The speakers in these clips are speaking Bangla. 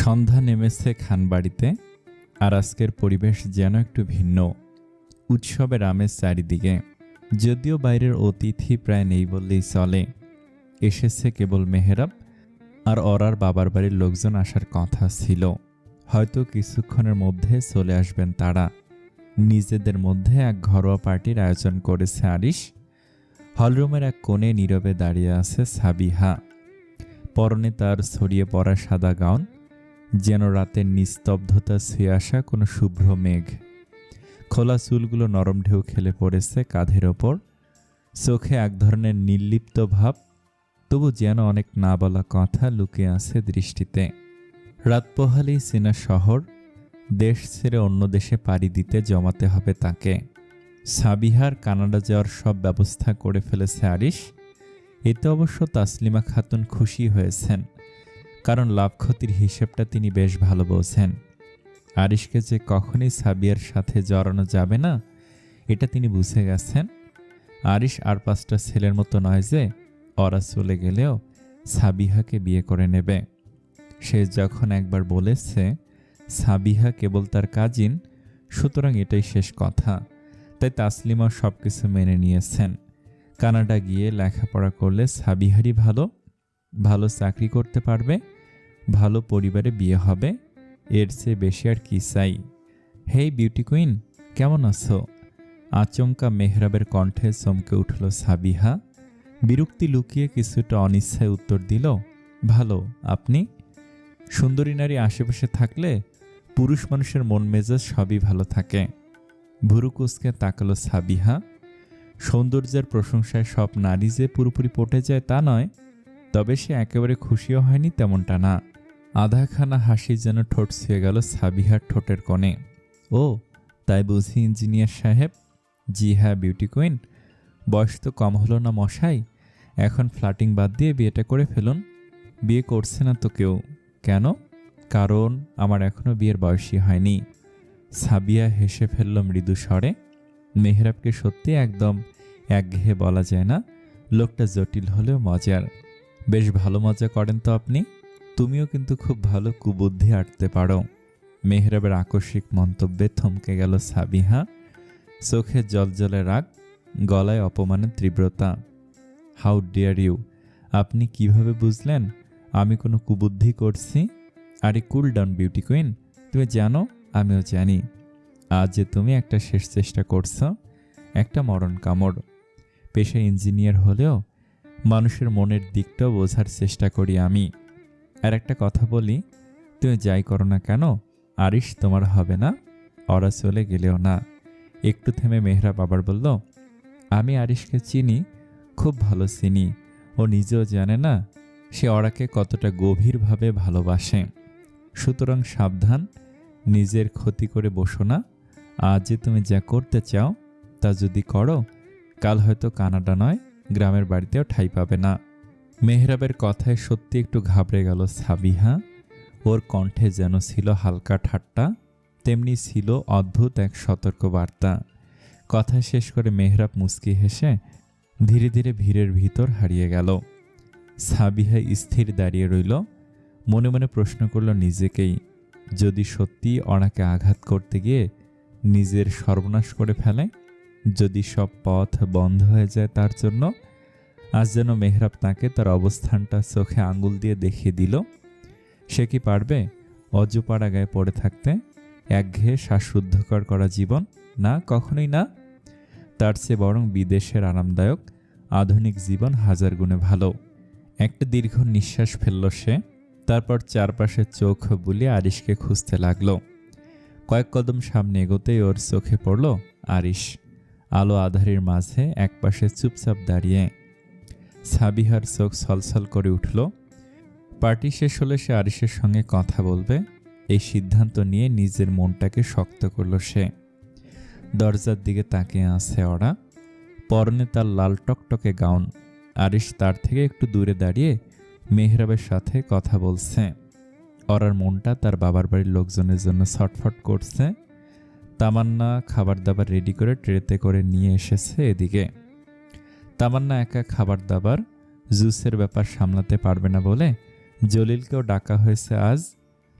সন্ধ্যা নেমেছে খানবাড়িতে, আর আজকের পরিবেশ যেন একটু ভিন্ন। উৎসবের আমেজ চারিদিকে, যদিও বাইরের অতিথি প্রায় নেই বললেই চলে। এসেছে কেবল মেহেরাব আর অরার বাবার বাড়ির লোকজন আসার কথা ছিল। হয়তো কিছুক্ষণের মধ্যে চলে আসবেন তারা। নিজেদের মধ্যে এক ঘরোয়া পার্টির আয়োজন করেছে আরিশ। হলরুমের এক কোণে নীরবে দাঁড়িয়ে আছে সাবিহা। পরনে তার ছড়িয়ে পড়া সাদা গাউন যেন রাতের নিস্তব্ধতা ছুঁয়ে আসা কোনো শুভ্র মেঘ। খোলা চুলগুলো নরম ঢেউ খেলে পড়েছে কাঁধের ওপর। চোখে এক ধরনের নির্লিপ্ত ভাব, তবু যেন অনেক না বলা কথা লুকিয়ে আছে দৃষ্টিতে। রাত পোহালেই চীনা শহর, দেশ ছেড়ে অন্য দেশে পাড়ি দিতে জমাতে হবে তাকে। সাবিহার, কানাডা যাওয়ার সব ব্যবস্থা করে ফেলেছে আরিশ। এতে অবশ্য তাসলিমা খাতুন খুশি হয়েছেন। কারণ লাভ ক্ষতির হিসেবটা তিনি বেশ ভালো বোঝেন আরিশকে যে কখনই সাবিয়ার সাথে জড়ানো যাবে না, এটা তিনি বুঝে গেছেন। আরিশ আর পাঁচটা ছেলের মতো নয় যে, ওরা চলে গেলেও সাবিহাকে বিয়ে করে নেবে। সে যখন একবার বলেছে, সাবিহা কেবল তার কাজিন সুতরাং এটাই শেষ কথা। তাই তাসলিমা সব কিছু মেনে নিয়েছেন। কানাডা গিয়ে লেখাপড়া করলে সাবিহারই ভালো। ভালো চাকরি করতে পারবে, ভালো পরিবারে বিয়ে হবে, এর চেয়ে বেশি আর কি চাই। হেই বিউটি কুইন, কেমন আছো? আচমকা মেহরাবের কণ্ঠে চমকে উঠল সাবিহা। বিরক্তি লুকিয়ে কিছুটা অনিচ্ছায় উত্তর দিল, ভালো, আপনি? সুন্দরী নারী আশেপাশে থাকলে পুরুষ মানুষের মন মেজাজ সবই ভালো থাকে। ভুরু কুচকে তাকালো সাবিহা। সৌন্দর্যের প্রশংসায় সব নারী যে পুরোপুরি পটে যায় তা নয় তবে সে একেবারে খুশিও হয়নি তেমনটা না। আধাখানা হাসি যেন ঠোঁট ছুঁয়ে গেল সাবিহার ঠোঁটের কোণে। ও, তাই বুঝি ইঞ্জিনিয়ার সাহেব? জি হ্যাঁ বিউটি কুইন। বয়স তো কম হলো না মশাই। এখন ফ্ল্যাটিং বাদ দিয়ে বিয়েটা করে ফেলুন। বিয়ে করছে না তো কেউ। কেন? কারণ আমার এখনও বিয়ের বয়সী হয়নি। সাবিয়া হেসে ফেলল মৃদু স্বরে। মেহরাবকে সত্যি একদম একঘেয়ে বলা যায় না। লোকটা জটিল হলেও মজার। বেশ ভালো মজা করেন তো আপনি। তুমিও কিন্তু খুব ভালো কুবুদ্ধি আটতে পারো। মেহরাবের আকস্মিক মন্তব্যে থমকে গেল সাবিহা। চোখে জলজলে রাগ, গলায় অপমানের তীব্রতা। হাউ ডিয়ার ইউ, আপনি কীভাবে বুঝলেন আমি কোনো কুবুদ্ধি করছি? আরে কুল ডাউন বিউটি কুইন, তুমি জানো, আমিও জানি। আজ যে তুমি একটা শেষ চেষ্টা করছ, একটা মরণ কামড়। পেশা ইঞ্জিনিয়ার হলেও মানুষের মনের দিকটাও বোঝার চেষ্টা করি আমি। আর একটা কথা বলি, তুমি যাই করো না কেন, আরিশ তোমার হবে না, ওরা চলে গেলেও না। একটু থেমে মেহরা বাবার বলল, আমি আরিশকে চিনি, খুব ভালো চিনি, ও নিজেও জানে না, সে ওরাকে কতটা গভীরভাবে ভালোবাসে। সুতরাং সাবধান, নিজের ক্ষতি করে বসো না, আজ যে তুমি যা করতে চাও, তা যদি করো, কাল হয়তো কানাডা নয় গ্রামের বাড়িতেও ঠাই পাবে না। মেহরাবের কথায় সত্যি একটু ঘাবড়ে গেল সাবিহা। ওর কণ্ঠে যেন ছিল হালকা ঠাট্টা, তেমনি ছিল অদ্ভুত এক সতর্ক বার্তা কথা শেষ করে মেহরাব মুস্কি হেসে ধীরে ধীরে ভিড়ের ভিতর হারিয়ে গেল। সাবিহা স্থির দাঁড়িয়ে রইল, মনে মনে প্রশ্ন করল নিজেকেই, যদি সত্যি অনাকে আঘাত করতে গিয়ে নিজের সর্বনাশ করে ফেলে? যদি সব পথ বন্ধ হয়ে যায় তার জন্য, আজ যেন মেহরাব তাকে তার অবস্থানটা চোখে আঙ্গুল দিয়ে দেখিয়ে দিল। সে কি পারবে অজপাড়া গায়ে পড়ে থাকতে একঘেয়ে শ্বাসরুদ্ধকর করা জীবন? না, কখনোই না। তার চেয়ে বরং বিদেশের আরামদায়ক, আধুনিক জীবন হাজার গুণে ভালো। একটা দীর্ঘ নিঃশ্বাস ফেলল সে, তারপর চারপাশে চোখ বুলিয়ে আরিশকে খুঁজতে লাগল। কয়েক কদম সামনে এগোতেই ওর চোখে পড়ল আরিশ। আলো আধারের মাঝে একপাশে চুপচাপ দাঁড়িয়ে সাবিহার চোখ ছলছল করে উঠল। পার্টি শেষ হলে সে আরিশের সঙ্গে কথা বলবে। এই সিদ্ধান্ত নিয়ে নিজের মনটাকে শক্ত করল সে। দরজার দিকে তাকিয়ে আছে ওরা। পরনে তার লাল টকটকে গাউন। আরিশ তার থেকে একটু দূরে দাঁড়িয়ে মেহরাবের সাথে কথা বলছে। অরার মনটা তার বাবার বাড়ির লোকজনের জন্য ছটফট করছে। তামান্না খাবার দাবার রেডি করে ট্রেতে করে নিয়ে এসেছে এদিকে। তামান্না একা খাবার দাবার জুসের ব্যাপার সামলাতে পারবে না বলে জলিলকেও ডাকা হয়েছে আজ।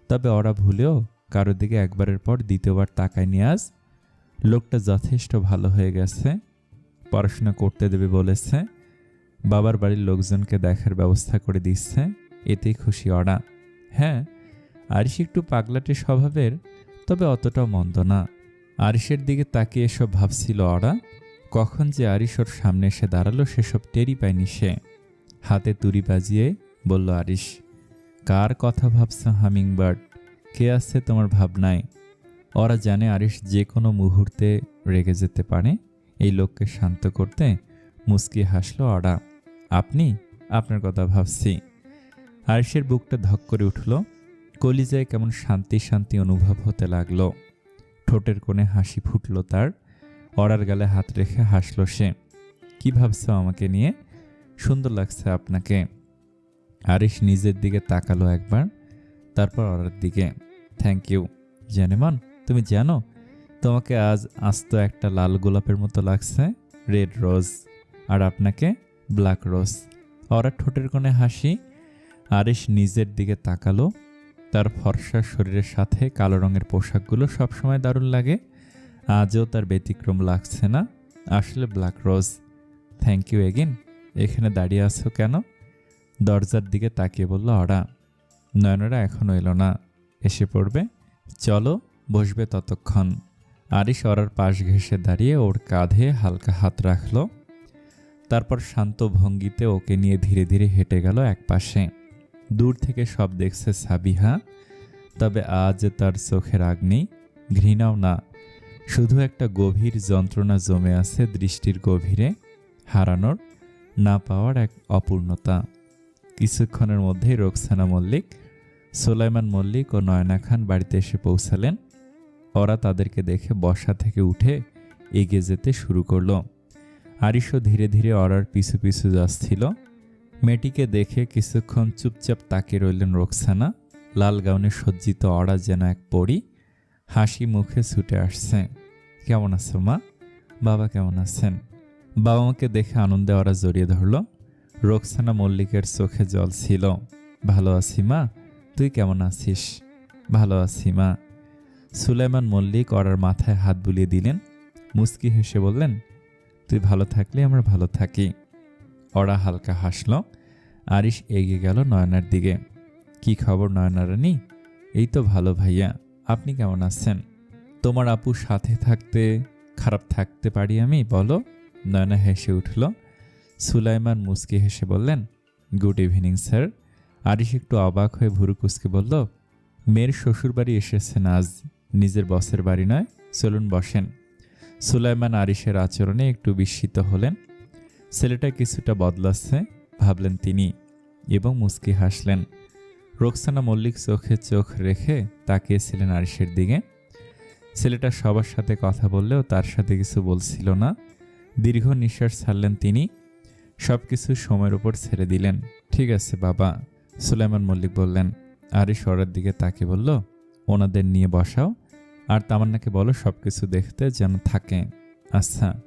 তবে ওরা ভুলেও কারোর দিকে একবারের পর দ্বিতীয়বার তাকায়নি আজ। লোকটা যথেষ্ট ভালো হয়ে গেছে, পড়াশোনা করতে দেবে বলেছে। বাবার বাড়ির লোকজনকে দেখার ব্যবস্থা করে দিচ্ছে, এতেই খুশি ওরা। হ্যাঁ আরিশ একটু পাগলাটে স্বভাবের, তবে অতটাও মন্দ না। আরিশের দিকে তাকিয়ে এসব ভাবছিল ওরা। কখন যে আরিশ ওর সামনে এসে দাঁড়াল, সেসব টেরই পায়নি সে। হাতে তুড়ি বাজিয়ে বলল, আরিশ, কার কথা ভাবছ হামিংবার্ড? কে আছে তোমার ভাবনায়? ওরা জানে আরিশ যে কোনো মুহূর্তে রেগে যেতে পারে। এই লোককে শান্ত করতে মুস্কি হাসলো ওরা। আপনি, আপনার কথা ভাবছি। আরিশের বুকটা ধক করে উঠল। কলিজায় কেমন শান্তি শান্তি অনুভব হতে লাগল। ঠোঁটের কোণে হাসি ফুটল তার। অড়ার গালে হাত রেখে হাসলো সে। কি ভাবছ আমাকে নিয়ে? সুন্দর লাগছে আপনাকে। আরিশ নিজের দিকে তাকালো একবার, তারপর অরার দিকে। থ্যাংক ইউ জানেমান তুমি জানো? তোমাকে আজ আস্ত একটা লাল গোলাপের মতো লাগছে রেড রোজ আর আপনাকে ব্ল্যাক রোজ অরার ঠোঁটের কোণে হাসি, আরিশ নিজের দিকে তাকালো। তার ফর্সা শরীরের সাথে কালো রঙের পোশাকগুলো সবসময় দারুণ লাগে। আজও তার ব্যতিক্রম লাগছে না। আসলে black rose thank you again এখানে দাঁড়িয়ে আছো কেন? দরজার দিকে তাকিয়ে বলল, অরা, নয়নরা এখনও এলো না। এসে পড়বে। চলো, বসবে ততক্ষণ। আরিশ অরার পাশ ঘেঁষে দাঁড়িয়ে ওর কাঁধে হালকা হাত রাখল। তারপর শান্ত ভঙ্গিতে ওকে নিয়ে ধীরে ধীরে হেঁটে গেল এক পাশে দূর থেকে সব দেখছে সাবিহা, তবে আজ তার চোখের আগ নেই ঘৃণাও না। শুধু একটা গভীর যন্ত্রণা জমে আছে দৃষ্টির গভীরে, হারানোর, না পাওয়ার এক অপূর্ণতা। কিছুক্ষণের মধ্যেই রোকসানা মল্লিক, সোলাইমান মল্লিক ও নয়না খান বাড়িতে এসে পৌঁছালেন। ওরা তাদেরকে দেখে বসা থেকে উঠে এগিয়ে যেতে শুরু করল। আরিশও ধীরে ধীরে অরার পিছু পিছু যাচ্ছিল। মেয়েটিকে দেখে কিছুক্ষণ চুপচাপ তাকিয়ে রইলেন রোকসানা। লাল গাউনে সজ্জিত অড়া যেন এক পড়ি হাসি মুখে ছুটে আসছে। কেমন আছো মা? বাবা কেমন আছেন? বাবা মাকে দেখে আনন্দে ওরা জড়িয়ে ধরল। রোকসানা মল্লিকের চোখে জল ছিল। ভালো আছি মা? তুই কেমন আছিস? ভালো আছি মা। সুলাইমান মল্লিক ওরার মাথায় হাত বুলিয়ে দিলেন। মুস্কি হেসে বললেন, তুই ভালো থাকলে আমরা ভালো থাকি। ওরা হালকা হাসল। আরিশ এগিয়ে গেল নয়নার দিকে। কি খবর নয়না রানী? এই তো ভালো ভাইয়া। আপনি কেমন আছেন? তোমার আপু সাথে থাকতে, খারাপ থাকতে পারি আমি, বলো? নয়না হেসে উঠল। সুলাইমান মুস্কি হেসে বললেন, গুড ইভিনিং, স্যার। আরিশ একটু অবাক হয়ে ভুরু কুসকে বলল, মেয়ের শ্বশুর বাড়ি এসেছেন আজ। নিজের বসের বাড়ি নয়। চলুন বসেন। সুলাইমান আরিশের আচরণে একটু বিস্মিত হলেন। ছেলেটা কিছুটা বদলাচ্ছে, ভাবলেন তিনি এবং মুস্কি হাসলেন। রোকসানা মল্লিক চোখে চোখ রেখে তাকিয়েছিলেন আরিশের দিকে। ছেলেটা সবার সাথে কথা বললেও তার সাথে কিছু বলছিল না। দীর্ঘ নিঃশ্বাস ছাড়লেন তিনি। সব কিছু সময়ের উপর ছেড়ে দিলেন। ঠিক আছে বাবা, সুলাইমান মল্লিক বললেন। আরিশ ওরার দিকে তাকে বলল, ওনাদের নিয়ে বসাও, আর তামান্নাকে বলো সব কিছু দেখতে যেন থাকে। আচ্ছা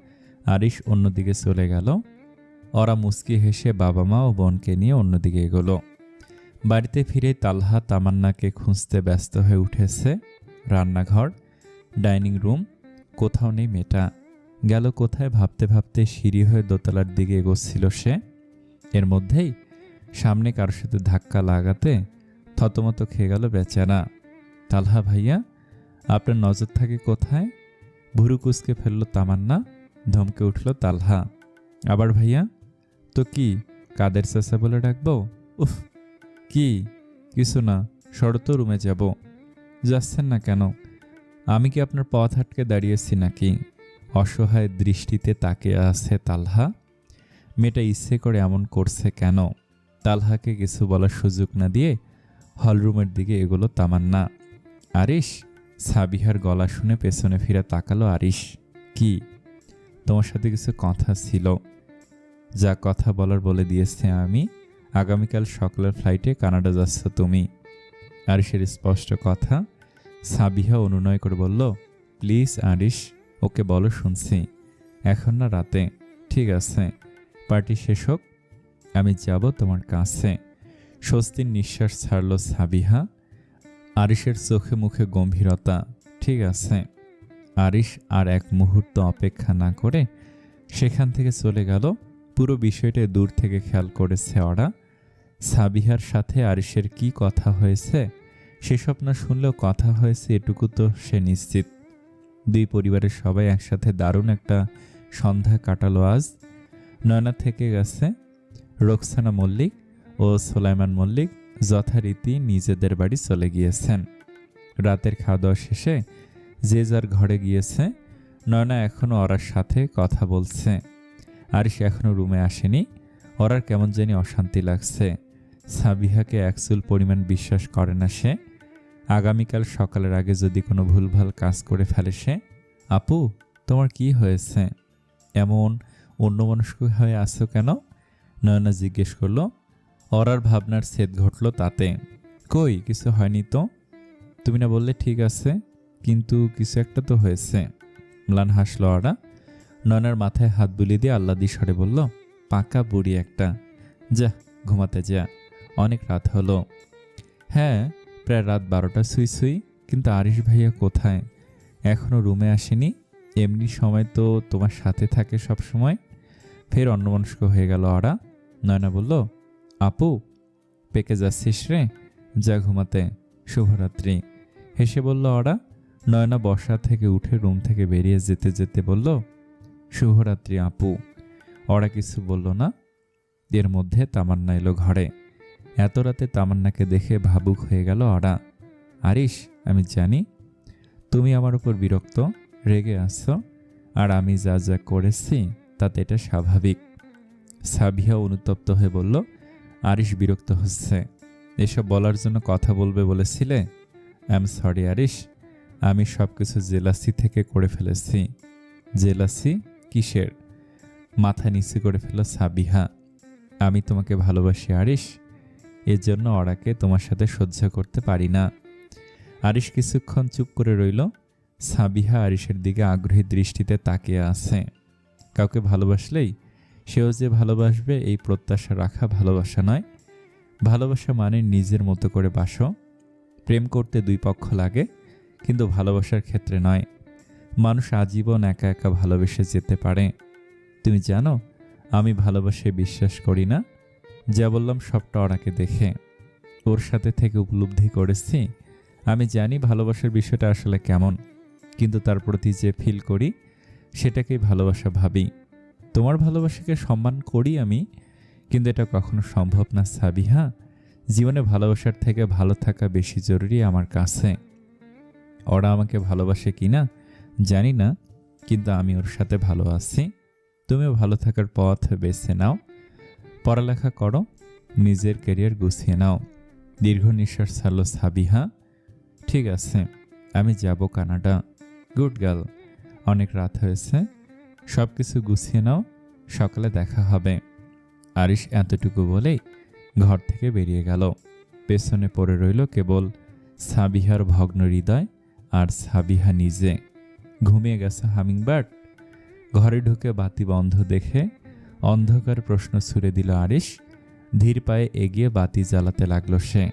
আরিশ অন্যদিকে চলে গেল। ওরা মুস্কি হেসে বাবা মা ও বোনকে নিয়ে অন্যদিকে এগোলো। বাড়িতে ফিরে তালহা তামান্নাকে খুঁজতে ব্যস্ত হয়ে উঠেছে রান্নাঘর, ডাইনিং রুম, কোথাও নেই মেটা গেল কোথায় ভাবতে ভাবতে সিঁড়ি হয়ে দোতলার দিকে এগোচ্ছিল সে। এর মধ্যেই সামনে কারোর সাথে ধাক্কা লাগাতে থতমত খেয়ে গেল বেচারা। তালহা, ভাইয়া, আপনার নজর থাকে কোথায়? ভুরু কুচকে ফেলল তামান্না, ধমকে উঠল তালহা। আবার ভাইয়া? তো কি কাদের চাচা বলে ডাকবো? উফ, কি, কিছু না শরত রুমে যাব। যাচ্ছেন না কেন? আমি কি আপনার পথ আটকে দাঁড়িয়েছি নাকি? অসহায় দৃষ্টিতে তাকে আছে তালহা। মেয়েটা ইচ্ছে করে এমন করছে কেন? তালহাকে কিছু বলার সুযোগ না দিয়ে হলরুমের দিকে এগোলো তামান্না। আরিশ, সাবিহার গলা শুনে পেছনে ফিরে তাকালো আরিশ। কি? তোমার সাথে কিছু কথা ছিল। যা কথা বলার বলে দিয়েছে আমি, আগামীকাল সকালের ফ্লাইটে কানাডা যাচ্ছ তুমি। আরিশের স্পষ্ট কথা, সাবিহা অনুনয় করে বলল, প্লিজ আরিশ, ওকে বলো শুনছি। এখন না রাতে। ঠিক আছে। পার্টি শেষ হোক। আমি যাব তোমার কাছে। স্বস্তির নিঃশ্বাস ছাড়ল সাবিহা। আরিসের চোখে মুখে গম্ভীরতা। ঠিক আছে। আরিশ আর এক মুহূর্ত অপেক্ষা না করে সেখান থেকে চলে গেল। পুরো বিষয়টা দূর থেকে খেয়াল করেছে ওরা। সাবিহার সাথে আরিসের কি কথা হয়েছে সেসব না শুনলেও কথা হয়েছে এটুকু তো সে নিশ্চিত। দুই পরিবারের সবাই একসাথে দারুণ একটা সন্ধ্যা কাটালো আজ। নয়না থেকে গেছে, রোকসানা মল্লিক ও সোলাইমান মল্লিক যথারীতি নিজেদের বাড়ি চলে গিয়েছেন। রাতের খাওয়া দাওয়া শেষে যে যার ঘরে গিয়েছে, নয়না এখনও ওরার সাথে কথা বলছে। আর সে এখনও রুমে আসেনি। ওরার কেমন জানি অশান্তি লাগছে। সাবিহাকে একচুল পরিমাণ বিশ্বাস করে না সে। আগামীকাল সকালের আগে যদি কোনো ভুলভাল কাজ করে ফেলে সে, আপু, তোমার কি হয়েছে? এমন অন্য অন্যমনস্ক হয়ে আছো কেন? নয়না জিজ্ঞেস করল। অরার ভাবনার ছেদ ঘটল তাতে। কই, কিছু হয়নি তো? তুমি না বললে ঠিক আছে, কিন্তু কিছু একটা তো হয়েছে, ম্লান হাসলো অরা নয়নার মাথায় হাত বুলিয়ে দিয়ে আল্লাদি স্বরে বলল, পাকা বুড়ি একটা। যা, ঘুমাতে যা। অনেক রাত হলো। হ্যাঁ প্রায় রাত বারোটা সুই সুই। কিন্তু আরিশ ভাইয়া কোথায়? এখনও রুমে আসেনি? এমনি সময় তো তোমার সাথে থাকে সব সময় ফের অন্যমনস্ক হয়ে গেল ওরা নয়না বলল, আপু, পেকে যাচ্ছিস রে? যা ঘুমাতে। শুভরাত্রি। হেসে বলল ওরা নয়না বসা থেকে উঠে রুম থেকে বেরিয়ে যেতে যেতে বলল শুভরাত্রি আপু। ওরা কিছু বলল না। এর মধ্যে তামান্না এলো ঘরে। এত রাতে তামান্নাকে দেখে ভাবুক হয়ে গেল ওরা। আরিস আমি জানি। তুমি আমার উপর বিরক্ত, রেগে আছো, আর আমি যা যা করেছি, তাতে এটা স্বাভাবিক। সাবিয়া অনুতপ্ত হয়ে বলল, আরিশ বিরক্ত হচ্ছে। এসব বলার জন্য কথা বলবে বলেছিলে? Am sorry Arish. আমি সব কিছু জেলাসি থেকে করে ফেলেছি। জেলাসি? কিসের? মাথা নিচু করে ফেল সাবিহা। আমি তোমাকে ভালোবাসি, আরিশ। এর জন্য অরাকে তোমার সাথে সহ্য করতে পারি না। আরিশ কিছুক্ষণ চুপ করে রইল। সাবিহা আরিশের দিকে আগ্রহী দৃষ্টিতে তাকিয়ে আছে। কাউকে ভালোবাসলেই সেও যে ভালোবাসবে, এই প্রত্যাশা রাখা ভালোবাসা নয়। ভালোবাসা মানে নিজের মতো করে বাসো। প্রেম করতে দুই পক্ষ লাগে, কিন্তু ভালোবাসার ক্ষেত্রে নয়। মানুষ আজীবন একা একা ভালোবেসে যেতে পারে। তুমি জানো, আমি ভালোবাসে বিশ্বাস করি না, যা বললাম সবটা ওনাকে দেখে। ওর সাথে থেকে উপলব্ধি করেছি, আমি জানি ভালোবাসার বিষয়টা আসলে কেমন, কিন্তু তার প্রতি যে ফিল করি, সেটাকেই ভালোবাসা ভাবি। তোমার ভালোবাসাকে সম্মান করি আমি, কিন্তু এটা কখনো সম্ভব না, সাবিহা। জীবনে ভালোবাসার থেকে ভালো থাকা বেশি জরুরি আমার কাছে। ওরা আমাকে ভালোবাসে কি না জানি না, কিন্তু আমি ওর সাথে ভালো আছি। তুমিও ভালো থাকার পথ বেছে নাও। পড়ালেখা করো, নিজের ক্যারিয়ার গুছিয়ে নাও। দীর্ঘ নিঃশ্বাস ছাড়ল সাবিহা। ঠিক আছে, আমি যাব কানাডা। গুড গার্ল, অনেক রাত হয়েছে। সব কিছু গুছিয়ে নাও, সকালে দেখা হবে। আরিশ এতটুকু বলেই ঘর থেকে বেরিয়ে গেল। পেছনে পড়ে রইল কেবল সাবিহার ভগ্ন হৃদয় আর সাবিহা নিজে। ঘুমিয়ে গেছে হামিংবার্ড ঘরে ঢুকে বাতি বন্ধ দেখে অন্ধকার প্রশ্ন ছুড়ে দিল আরিশ। ধীর পায়ে এগিয়ে বাতি জ্বালাতে লাগল সে।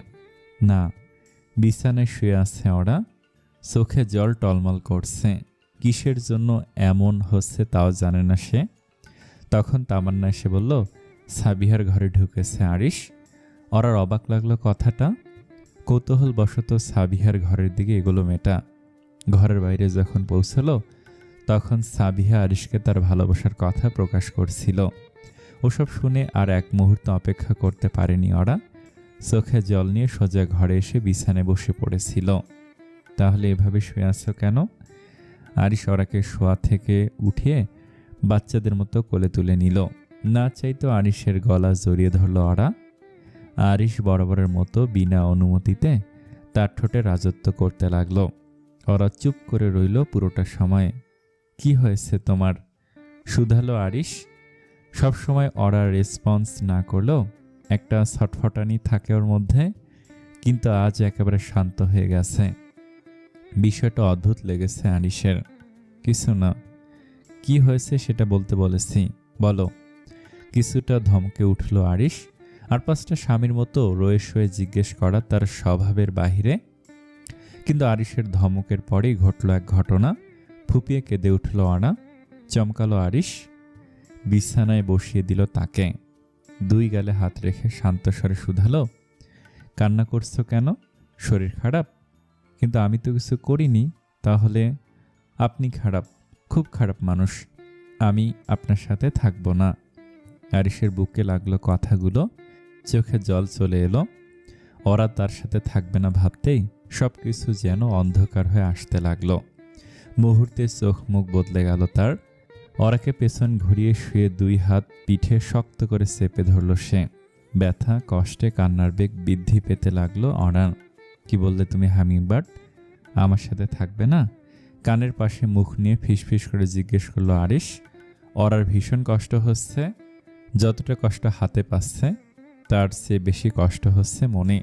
না, বিছানায় শুয়ে আছে ওরা। চোখে জল টলমল করছে। কিসের জন্য এমন হচ্ছে তাও জানে না সে। তখন তামান্না এসে বলল, সাবিহার ঘরে ঢুকেছে আরিশ। ওরার অবাক লাগল কথাটা। কৌতূহল বশত সাবিহার ঘরের দিকে এগুলো মেটা ঘরের বাইরে যখন পৌঁছালো, তখন সাবিহা আরিশকে তার ভালোবাসার কথা প্রকাশ করছিল। ওসব শুনে আর এক মুহূর্ত অপেক্ষা করতে পারেনি ওরা। চোখে জল নিয়ে সোজা ঘরে এসে বিছানে বসে পড়েছিল। তাহলে এভাবে শুয়ে আছো কেন? আরিশ ওরাকে শোয়া থেকে উঠিয়ে বাচ্চাদের মতো কোলে তুলে নিল। না চাইতো আরিশের গলা জড়িয়ে ধরল ওরা। আরিশ বরাবরের মতো বিনা অনুমতিতে তার ঠোঁটে রাজত্ব করতে লাগল। ওরা চুপ করে রইল পুরোটা সময়। কি হয়েছে তোমার? শুধালো আরিশ? সবসময় ওরা রেসপন্স না করলেও একটা ছটফটানি থাকে ওর মধ্যে, কিন্তু আজ একেবারে শান্ত হয়ে গেছে। বিষয়টা অদ্ভুত লেগেছে আরিশের। কিছু না। কি হয়েছে সেটা বলতে বলেছি। বলো। কিছুটা ধমকে উঠল আরিশ। আর পাঁচটা স্বামীর মতো রয়ে শয়ে জিজ্ঞেস করা তার স্বভাবের বাহিরে। কিন্তু আরিসের ধমকের পরেই ঘটল এক ঘটনা। ফুপিয়ে কেঁদে উঠল আনা। চমকালো আরিশ। বিছানায় বসিয়ে দিল তাকে। দুই গালে হাত রেখে শান্ত স্বরে শুধালো, কান্না করছ কেন? শরীর খারাপ? কিন্তু আমি তো কিছু করিনি। তাহলে আপনি খারাপ, খুব খারাপ মানুষ। আমি আপনার সাথে থাকব না। আরিসের বুকে লাগল কথাগুলো। চোখে জল চলে এলো। ওরা তার সাথে থাকবে না ভাবতেই সব কিছু যেন অন্ধকার হয়ে আসতে লাগল। মুহূর্তে চোখ মুখ বদলে গেল তার। ওরাকে পেছন ঘুরিয়ে শুয়ে দুই হাত পিঠে শক্ত করে চেপে ধরল সে। ব্যথা, কষ্টে কান্নার বেগ বৃদ্ধি পেতে লাগল অরান কি বললে তুমি হামিংবার্ড আমার সাথে থাকবে না? কানের পাশে মুখ নিয়ে ফিসফিস করে জিজ্ঞেস করল আরিস অরার ভীষণ কষ্ট হচ্ছে? যতটা কষ্ট হাতে পাচ্ছে, তার চেয়ে বেশি কষ্ট হচ্ছে মনে?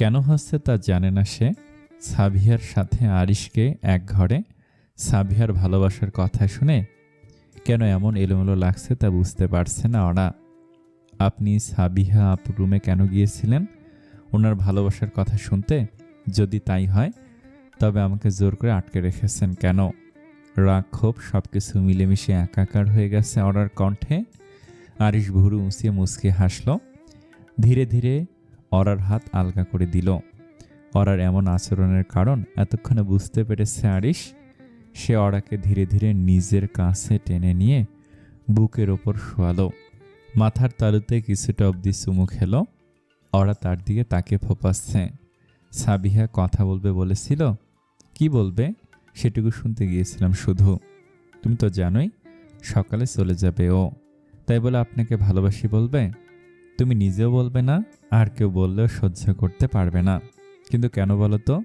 কেন হচ্ছে তা জানে না সে। সাভিয়ার সাথে আরিশকে এক ঘরে সাভিয়ার ভালোবাসার কথা শুনে কেন এমন এলোমেলো লাগছে তা বুঝতে পারছে না ওরা। আপনি সাবিহা আপ রুমে কেন গিয়েছিলেন? ওনার ভালোবাসার কথা শুনতে যদি তাই হয়, তবে আমাকে জোর করে আটকে রেখেছেন কেন? রাগ, ক্ষোভ সব কিছু মিলেমিশে একাকার হয়ে গেছে অরার কণ্ঠে। আরিশ ভুরু উঁচিয়ে মুসকে হাসল। ধীরে ধীরে অরার হাত আলগা করে দিল। অরার এমন আচরণের কারণ এতক্ষণে বুঝতে পেরেছে আরিশ। সে অরাকে ধীরে ধীরে নিজের কাছে টেনে নিয়ে বুকের ওপর শোয়ালো। মাথার তালুতে কিছুটা অবধি চুমু খেলো। অরা তার দিকে তাকে ফোপাচ্ছে। সাবিহা কথা বলবে বলেছিল। কি বলবে? সেটুকু শুনতে গিয়েছিলাম শুধু। তুমি তো জানোই, সকালে চলে যাবে ও। তাই বলে আপনাকে ভালোবাসি বলবে? তুমি নিজেও বলবে না, আর কেউ বললেও সহ্য করতে পারবে না। কিন্তু কেন বলো তো?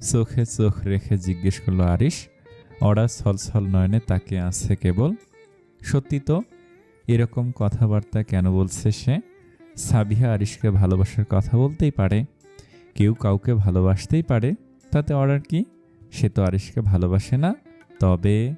চোখে চোখ রেখে জিজ্ঞেস করল আরিশ। অরা ছলছল নয়নে তাকে আছে কেবল। সত্যি তো, এরকম কথাবার্তা কেন বলছে সে? সাবিহা আরিশকে ভালোবাসার কথা বলতেই পারে। কেউ কাউকে ভালোবাসতেই পারে, তাতে অর্ডার কি? সে তো আরিশকে ভালোবাসে না। তবে